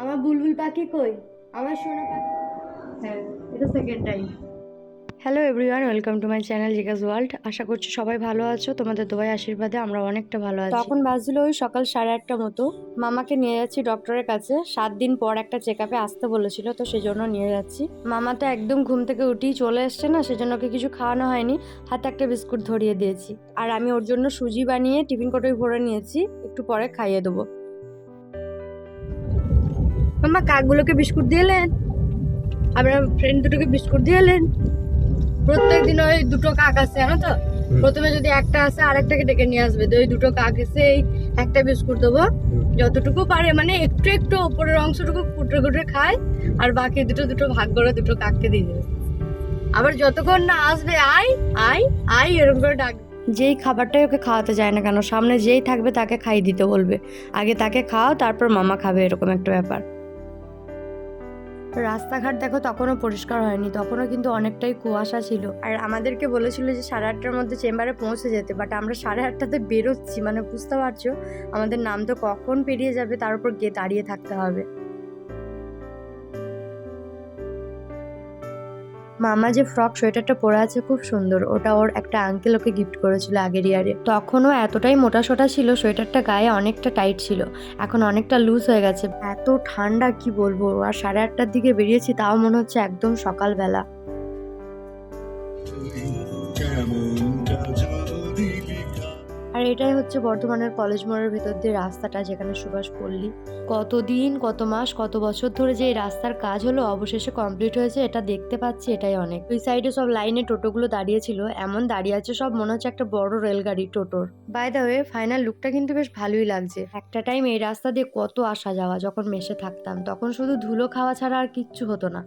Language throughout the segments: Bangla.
আমার বুলবুল পাখি কই? আমার সোনা পাখি। হ্যাঁ এটা second time hello everyone welcome to my channel জিগাস world আশা করছি সবাই ভালো আছো, তোমাদের দোয়াই আশীর্বাদে আমরা অনেকটা ভালো আছি। তখন বাজছিল ওই সকাল সাড়ে আটটা মতো। মামাকে নিয়ে যাচ্ছি ডক্টরের কাছে। সাত দিন পর একটা চেক আপে আসতে বলেছিল, তো সেই জন্য নিয়ে যাচ্ছি। মামা তো একদম ঘুম থেকে উঠেই চলে এসছে না, সেজন্য ওকে কিছু খাওয়ানো হয়নি। হাতে একটা বিস্কুট ধরিয়ে দিয়েছি। আর আমি ওর জন্য সুজি বানিয়ে টিফিন কোটোয় ভরে নিয়েছি। একটু পরে খাইয়ে দেবো। মামা, কাকগুলোকে বিস্কুট দিয়ে এলেন? আপনার ফ্রেন্ড দুটোকে বিস্কুট দিয়ে এলেন? প্রত্যেক দিন ওই দুটো কাক আছে জানো তো? প্রথমে যদি একটা আসে আরেকটাকে ডেকে নিয়ে আসবে। তো ওই দুটো কাক এসে এই একটা বিস্কুট দেবো। যতটুকু পারে মানে একটু একটু ওপরের অংশটুকু কুটরে কুটরে খায় আর বাকি দুটো দুটো ভাগ করে দুটো কাককে দিয়ে দেবে। আবার যতক্ষণ না আসবে আই আই আই এরকম করে ডাক। যেই খাবারটাই ওকে খাওয়াতে যায় না কেন সামনে যেই থাকবে তাকে খাইয়ে দিতে বলবে। আগে তাকে খাও তারপর মামা খাবে এরকম একটা ব্যাপার। রাস্তাঘাট দেখো তখনও পরিষ্কার হয়নি, তখনও কিন্তু অনেকটাই কুয়াশা ছিল। আর আমাদেরকে বলেছিল যে সাড়ে আটটার মধ্যে চেম্বারে পৌঁছে যেতে বাট আমরা সাড়ে আটটাতে বেরোচ্ছি মানে বুঝতে পারছ? আমাদের নাম তো কখন পেরিয়ে যাবে, তার উপর গিয়ে দাঁড়িয়ে থাকতে হবে। মামা যে ফ্রক, সোয়েটারটা পরে আছে খুব সুন্দর। ওটা ওর একটা আঙ্কেল ওকে গিফট করেছিল আগের ইয়ারে তখনও এতটাই মোটা সোটা ছিল, সোয়েটারটা গায়ে অনেকটা টাইট ছিল। এখন অনেকটা লুজ হয়ে গেছে। এত ঠান্ডা, কি বলব? আর সাড়ে আটটার দিকে বেরিয়েছি, তাও মনে হচ্ছে একদম সকালবেলা। আর এটাই হচ্ছে বর্ধমানের কলেজ মোড়ের ভেতর দিয়ে রাস্তাটা যেখানে সুভাষ পল্লী। কতদিন কত মাস কত বছর ধরে যে এই রাস্তার কাজ হলো অবশেষে কমপ্লিট হয়েছে এটা দেখতে পাচ্ছি এটাই অনেক। ওই সাইডে সব লাইনে টোটোগুলো দাঁড়িয়ে ছিল এমন দাঁড়িয়ে আছে সব মনে হচ্ছে একটা বড় রেলগাড়ি টোটোর। বাই দ্য ওয়ে ফাইনাল লুকটা কিন্তু বেশ ভালোই লাগছে। একটা টাইম এই রাস্তা দিয়ে কত আসা যাওয়া যখন মেশে থাকতাম তখন শুধু ধুলো খাওয়া ছাড়া আর কিচ্ছু হতো না।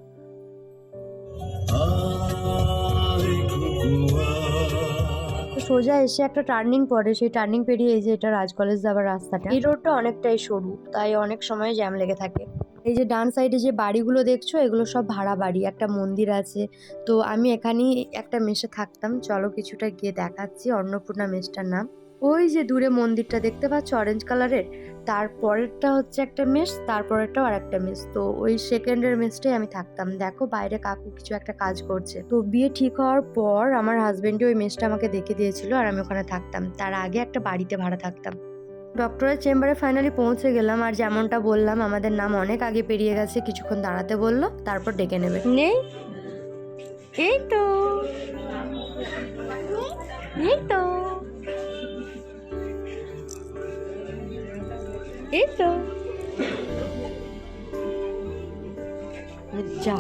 সোজা এসে একটা টার্নিং পড়ে, সেই টার্নিং পেরিয়ে এই যে এটা রাজ কলেজ যাওয়ার রাস্তাটা, এই রোডটা অনেকটাই সরু, তাই অনেক সময় জ্যাম লেগে থাকে। এই যে ডান সাইডে যে বাড়িগুলো দেখছ, এগুলো সব ভাড়া বাড়ি, একটা মন্দির আছে। তো আমি এখানেই একটা মেসে থাকতাম, চলো কিছুটা গিয়ে দেখাচ্ছি, অন্নপূর্ণা মেসটার নাম। ওই যে দূরে মন্দিরটা দেখতে পাচ্ছ অরেঞ্জ কালারের তারপরেরটা হচ্ছে একটা মেস, তারপরেরটাও আর একটা মেস। তো ওই সেকেন্ডের মেসটাই আমি থাকতাম। দেখো বাইরে কাকু কিছু একটা কাজ করছে। তো বিয়ে ঠিক হওয়ার পর আমার হাজবেন্ডই ওই মেসটা আমাকে দেখে দিয়েছিল আর আমি ওখানে থাকতাম। তার আগে একটা বাড়িতে ভাড়া থাকতাম। ডক্টরের চেম্বারে ফাইনালি পৌঁছে গেলাম। আর যেমনটা বললাম, আমাদের নাম অনেক আগে পেরিয়ে গেছে। কিছুক্ষণ দাঁড়াতে বলল, তারপর ডেকে নেবে। নেই। এই তো। এই তো। এই যা।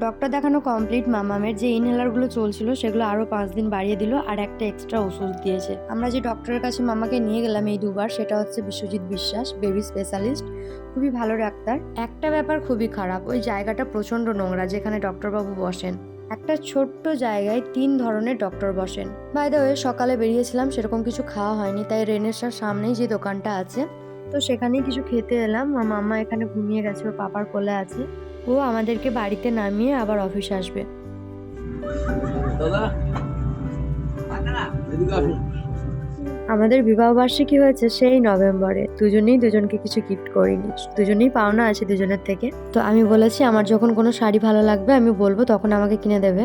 ডক্টর দেখানো কমপ্লিট মামামের যে ইনহেলারগুলো চলছিল, সেগুলো আরও পাঁচ দিন বাড়িয়ে দিল আর একটা এক্সট্রা ওষুধ দিয়েছে। আমরা যে ডক্টরের কাছে মামাকে নিয়ে গেলাম এই দুবার, সেটা হচ্ছে বিশ্বজিৎ বিশ্বাস বেবি স্পেশালিস্ট খুবই ভালো ডাক্তার। একটা ব্যাপার খুবই খারাপ, ওই জায়গাটা প্রচণ্ড নোংরা, যেখানে ডক্টরবাবু বসেন। একটা ছোট্ট জায়গায় তিন ধরনের ডক্টর বসেন। বাই দ্য ওয়ে সকালে বেরিয়েছিলাম, সেরকম কিছু খাওয়া হয়নি, তাই রেনেসার সামনেই যে দোকানটা আছে, তো সেখানেই কিছু খেতে এলাম। আমার মাম্মা এখানে ঘুমিয়ে গেছে, ওর পাপার কোলে আছে। ও আমাদেরকে বাড়িতে নামিয়ে আবার অফিস আসবে। দাদা আমাদের বিবাহ বার্ষিকী হয়েছে সেই নভেম্বরে। দুজনেই দুজনকে কিছু গিফট করিনি। দুজনেই পাওনা আছে দুজনের থেকে। তো আমি বলেছি, আমার যখন কোনো শাড়ি ভালো লাগবে, আমি বলব, তখন আমাকে কিনে দেবে।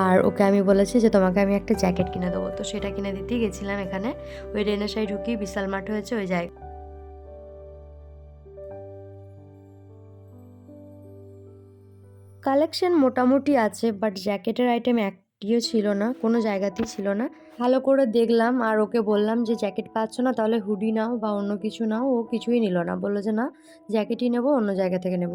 আর ওকে আমি বলেছি যে, তোমাকে আমি একটা জ্যাকেট কিনে দেবো। তো সেটা কিনে দিতেই গেছিলাম এখানে। ওই রেনেসাই ঢুকি বিশাল মাঠ হয়েছে, ওই জায়গা কালেকশন মোটামুটি আছে বাট জ্যাকেটের আইটেম একটিও ছিল না, কোনো জায়গাতেই ছিল না। ভালো করে দেখলাম আর ওকে বললাম যে, জ্যাকেট পাচ্ছ না, তাহলে হুডি নাও বা অন্য কিছু নাও। ও কিছুই নিল না, বলল যে, না, জ্যাকেটই নেব, অন্য জায়গা থেকে নেব।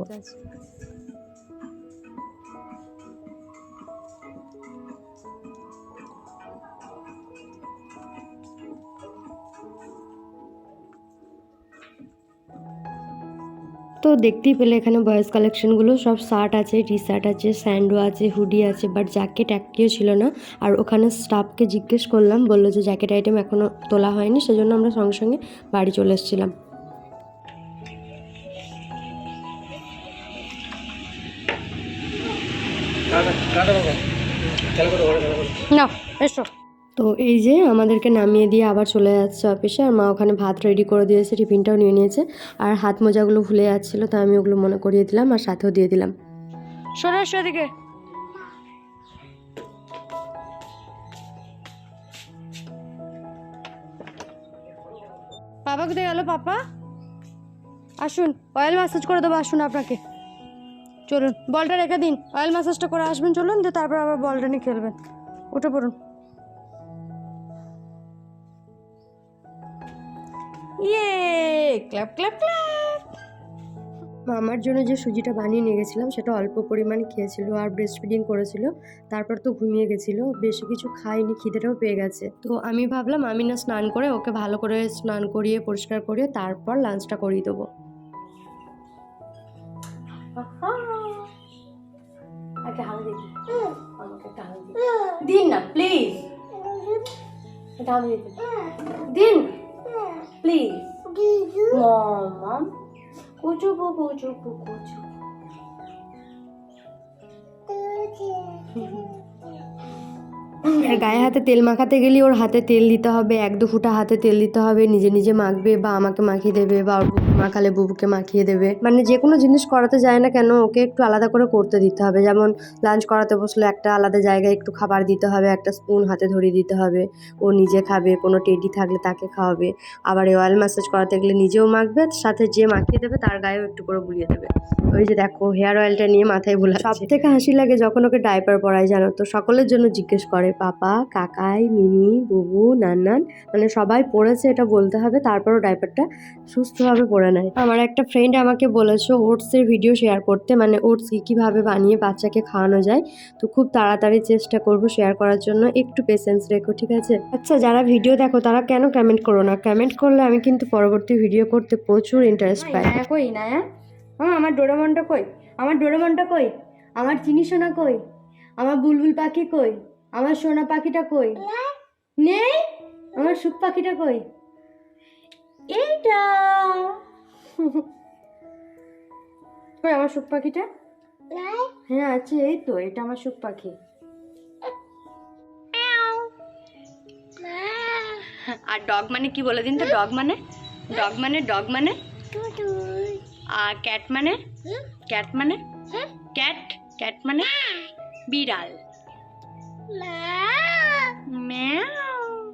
তো দেখতেই পেলে এখানে বয়েস কালেকশনগুলো। সব শার্ট আছে টি শার্ট আছে স্যান্ডো আছে হুডি আছে বাট জ্যাকেট একটিও ছিল না। আর ওখানে স্টাফকে জিজ্ঞেস করলাম বলল যে জ্যাকেট আইটেম এখনও তোলা হয়নি সেজন্য আমরা সঙ্গে সঙ্গে বাড়ি চলে এসেছিলাম। না এসো। তো এই যে আমাদেরকে নামিয়ে দিয়ে আবার চলে যাচ্ছে অফিসে, আর মা ওখানে ভাত রেডি করে দিয়েছে, টিফিনটাও নিয়ে নিয়েছে, আর হাত মোজাগুলো ভুলে যাচ্ছিল, তাই আমি ওগুলো মনে করিয়ে দিলাম আর সাথেও দিয়ে দিলাম। সরে এসো এদিকে। পাপা কোথায় গেল, পাপা? আসুন অয়েল ম্যাসাজ করে দেবো, আসুন আপনাকে। চলুন, বলটা রেখে দিন। অয়েল ম্যাসাজটা করে আসবেন, চলুন, দিয়ে তারপর আবার বলটা নিয়ে খেলবেন। উঠে পড়ুন। Clap clap clap. আমার জন্য যে সুজিটা বানিয়ে নিয়ে গেছিলাম সেটা অল্প পরিমাণ খেয়েছিল আর ব্রেস্ট ফিডিং করেছিল। তারপর তো ঘুমিয়ে গেছিল বেশি কিছু খাইনি খিদেটাও পেয়ে গেছে। তো আমি ভাবলাম আমি না স্নান করে ওকে ভালো করে স্নান করিয়ে পরিষ্কার করিয়ে তারপর লাঞ্চটা করিয়ে দেবো। একটা হাল দেখি। আমাকে একটা হাল দিন না প্লিজ একটা হাল দিন। প্লিজ কুচু Kuchubu, পু গায়ে হাতে তেল মাখাতে গেলে ওর হাতে তেল দিতে হবে এক দু ফুটা হাতে তেল দিতে হবে নিজে নিজে মাখবে বা আমাকে মাখিয়ে দেবে বা ওর মাখালে বুবুকে মাখিয়ে দেবে। মানে যে কোনো জিনিস করাতে যায় না কেন, ওকে একটু আলাদা করে করতে দিতে হবে। যেমন লাঞ্চ করাতে বসলে একটা আলাদা জায়গায় একটু খাবার দিতে হবে, একটা স্পুন হাতে ধরিয়ে দিতে হবে। ও নিজে খাবে, কোনো টেডি থাকলে তাকে খাওয়াবে। আবার অয়েল ম্যাসাজ করাতে গেলে নিজেও মাখবে, সাথে যে মাখিয়ে দেবে তার গায়েও একটু করে বুলিয়ে দেবে। ওই যে দেখো হেয়ার অয়েলটা নিয়ে মাথায় বুলা সব থেকে হাসি লাগে যখন ওকে ডাইপার পরায়, জানো তো? সকলের জন্য জিজ্ঞেস করে, পাপা, কাকাই, মিমি, বুবু, নান্নান? মানে সবাই পড়েছে এটা বলতে হবে, তারপরও ডাইপারটা সুস্থভাবে পরে নেয় আমার একটা ফ্রেন্ড আমাকে বলেছে ওটসের ভিডিও শেয়ার করতে। মানে ওটস কী কীভাবে বানিয়ে বাচ্চাকে খাওয়ানো যায়? তো খুব তাড়াতাড়ি চেষ্টা করব শেয়ার করার জন্য। একটু পেশেন্স রেখো, ঠিক আছে? আচ্ছা যারা ভিডিও দেখো, তারা কেন কমেন্ট করো না? কমেন্ট করলে আমি কিন্তু পরবর্তী ভিডিও করতে প্রচুর ইন্টারেস্ট পাই। কই? নায়া? হ্যাঁ আমার ডোরেমনটা কই? আমার ডোরেমনটা কই? আমার চিনি সোনা কই? আমার বুলবুল পাখি কই? আমার সোনা পাখিটা কই? নেই? আমার সুখ পাখিটা কই? এইটা। কই আমার সুখ পাখিটা হ্যাঁ আছে এই তো এটা আমার সুখ পাখি আর ডগ মানে কি বলে দিন তো? ডগ মানে? ডগ মানে ডগ মানে? আর ক্যাট মানে? ক্যাট মানে? ক্যাট? ক্যাট মানে? বিড়াল। ম্যাও।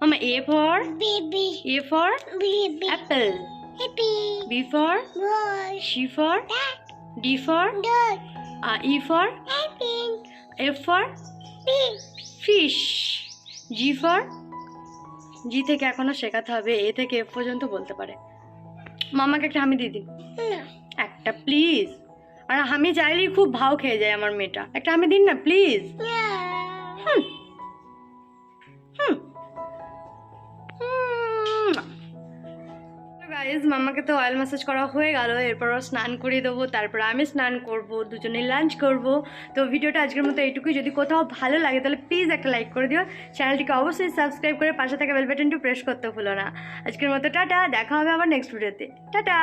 মামা A for? Baby, A for? baby, apple. Happy, B for boy, C for dad, D for dog, E for happy, F for big, fish G for G থেকে এখনও শেখাতে হবে এ থেকে এফ পর্যন্ত বলতে পারে। মামাকে একটা হামি দিয়ে দিন। একটা প্লিজ আর আমি চাইলেই খুব ভাও খেয়ে যায় আমার মেয়েটা। একটা আমি দিন না প্লিজ হুম হুম। গাইজ মামাকে তো অয়েল ম্যাসাজ করা হয়ে গেল। এরপর স্নান করিয়ে দেবো, তারপর আমি স্নান করব, দুজনে লাঞ্চ করব। তো ভিডিওটা আজকের মতো এইটুকুই। যদি কোথাও ভালো লাগে, তাহলে প্লিজ একটা লাইক করে দিও। চ্যানেলটিকে অবশ্যই সাবস্ক্রাইব করে পাশে থাকা বেল বাটনটি প্রেস করতে ভুলো না। আজকের মতো টাটা, দেখা হবে আবার নেক্সট ভিডিওতে টাটা!